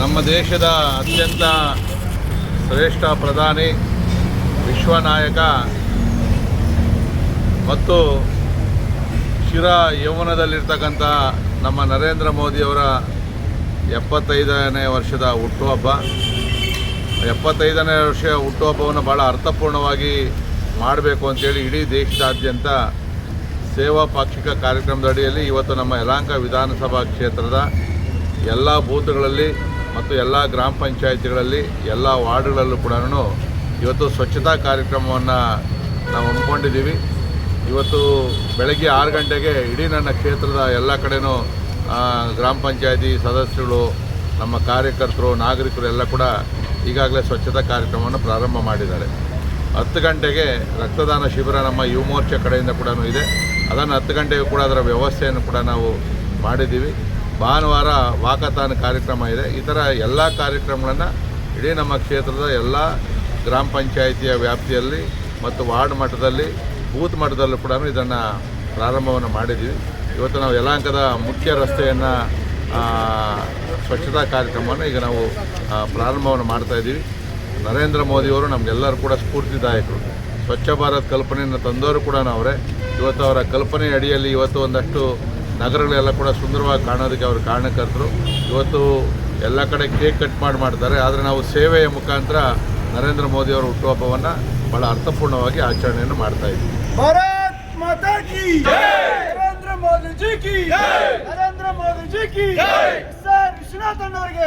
ನಮ್ಮ ದೇಶದ ಅತ್ಯಂತ ಶ್ರೇಷ್ಠ ಪ್ರಧಾನಿ ವಿಶ್ವ ನಾಯಕ ಮತ್ತು ಶಿರ ಯೌವನದಲ್ಲಿರ್ತಕ್ಕಂಥ ನಮ್ಮ ನರೇಂದ್ರ ಮೋದಿಯವರ ಎಪ್ಪತ್ತೈದನೇ ವರ್ಷದ ಹುಟ್ಟುಹಬ್ಬ. ಎಪ್ಪತ್ತೈದನೇ ವರ್ಷ ಹುಟ್ಟುಹಬ್ಬವನ್ನು ಭಾಳ ಅರ್ಥಪೂರ್ಣವಾಗಿ ಮಾಡಬೇಕು ಅಂತೇಳಿ ಇಡೀ ದೇಶದಾದ್ಯಂತ ಸೇವಾ ಪಾಕ್ಷಿಕ ಕಾರ್ಯಕ್ರಮದ ಅಡಿಯಲ್ಲಿ ಇವತ್ತು ನಮ್ಮ ಯಲಹಂಕ ವಿಧಾನಸಭಾ ಕ್ಷೇತ್ರದ ಎಲ್ಲ ಬೂತ್ಗಳಲ್ಲಿ ಮತ್ತು ಎಲ್ಲ ಗ್ರಾಮ ಪಂಚಾಯಿತಿಗಳಲ್ಲಿ ಎಲ್ಲ ವಾರ್ಡ್ಗಳಲ್ಲೂ ಕೂಡ ಇವತ್ತು ಸ್ವಚ್ಛತಾ ಕಾರ್ಯಕ್ರಮವನ್ನು ನಾವು ಹಮ್ಮಿಕೊಂಡಿದ್ದೀವಿ. ಇವತ್ತು ಬೆಳಗ್ಗೆ ಆರು ಗಂಟೆಗೆ ಇಡೀ ನನ್ನ ಕ್ಷೇತ್ರದ ಎಲ್ಲ ಕಡೆನೂ ಗ್ರಾಮ ಪಂಚಾಯತಿ ಸದಸ್ಯರು, ನಮ್ಮ ಕಾರ್ಯಕರ್ತರು, ನಾಗರಿಕರು ಎಲ್ಲ ಕೂಡ ಈಗಾಗಲೇ ಸ್ವಚ್ಛತಾ ಕಾರ್ಯಕ್ರಮವನ್ನು ಪ್ರಾರಂಭ ಮಾಡಿದ್ದಾರೆ. ಹತ್ತು ಗಂಟೆಗೆ ರಕ್ತದಾನ ಶಿಬಿರ ನಮ್ಮ ಯುವ ಮೋರ್ಚಾ ಕಡೆಯಿಂದ ಕೂಡ ಇದೆ. ಅದನ್ನು ಹತ್ತು ಗಂಟೆಗೆ ಕೂಡ ಅದರ ವ್ಯವಸ್ಥೆಯನ್ನು ಕೂಡ ನಾವು ಮಾಡಿದ್ದೀವಿ. ಭಾನುವಾರ ವಾಕತಾನ ಕಾರ್ಯಕ್ರಮ ಇದೆ. ಈ ಥರ ಎಲ್ಲ ಕಾರ್ಯಕ್ರಮಗಳನ್ನು ಇಡೀ ನಮ್ಮ ಕ್ಷೇತ್ರದ ಎಲ್ಲ ಗ್ರಾಮ ಪಂಚಾಯಿತಿಯ ವ್ಯಾಪ್ತಿಯಲ್ಲಿ ಮತ್ತು ವಾರ್ಡ್ ಮಟ್ಟದಲ್ಲಿ ಬೂತ್ ಮಟ್ಟದಲ್ಲೂ ಕೂಡ ಇದನ್ನು ಪ್ರಾರಂಭವನ್ನು ಮಾಡಿದ್ದೀವಿ ಇವತ್ತು ನಾವು ಯಲಹಂಕದ ಮುಖ್ಯ ರಸ್ತೆಯನ್ನು ಸ್ವಚ್ಛತಾ ಕಾರ್ಯಕ್ರಮವನ್ನು ಈಗ ನಾವು ಪ್ರಾರಂಭವನ್ನು ಮಾಡ್ತಾ ಇದ್ದೀವಿ. ನರೇಂದ್ರ ಮೋದಿಯವರು ನಮಗೆಲ್ಲರೂ ಕೂಡ ಸ್ಫೂರ್ತಿದಾಯಕರು. ಸ್ವಚ್ಛ ಭಾರತ್ ಕಲ್ಪನೆಯನ್ನು ತಂದವರು ಕೂಡ ಅವರೇ ಇವತ್ತು ಅವರ ಕಲ್ಪನೆ ಅಡಿಯಲ್ಲಿ ಇವತ್ತು ಒಂದಷ್ಟು ನಗರಗಳೆಲ್ಲ ಕೂಡ ಸುಂದರವಾಗಿ ಕಾಣೋದಕ್ಕೆ ಅವರು ಕಾರಣಕರ್ತರು. ಇವತ್ತು ಎಲ್ಲ ಕಡೆ ಕೇಕ್ ಕಟ್ ಮಾಡಿ ಮಾಡ್ತಾರೆ. ಆದರೆ ನಾವು ಸೇವೆಯ ಮುಖಾಂತರ ನರೇಂದ್ರ ಮೋದಿಯವರ ಹುಟ್ಟುಹಬ್ಬವನ್ನು ಬಹಳ ಅರ್ಥಪೂರ್ಣವಾಗಿ ಆಚರಣೆಯನ್ನು ಮಾಡ್ತಾ ಇದ್ದೀವಿ. ನರೇಂದ್ರ ಮೋದಿ ಜಿ! ಕಿ ನರೇಂದ್ರ ಮೋದಿ ಜಿ! ಕಿ ಸರ್ ವಿಶ್ವನಾಥನ್ ಅವರಿಗೆ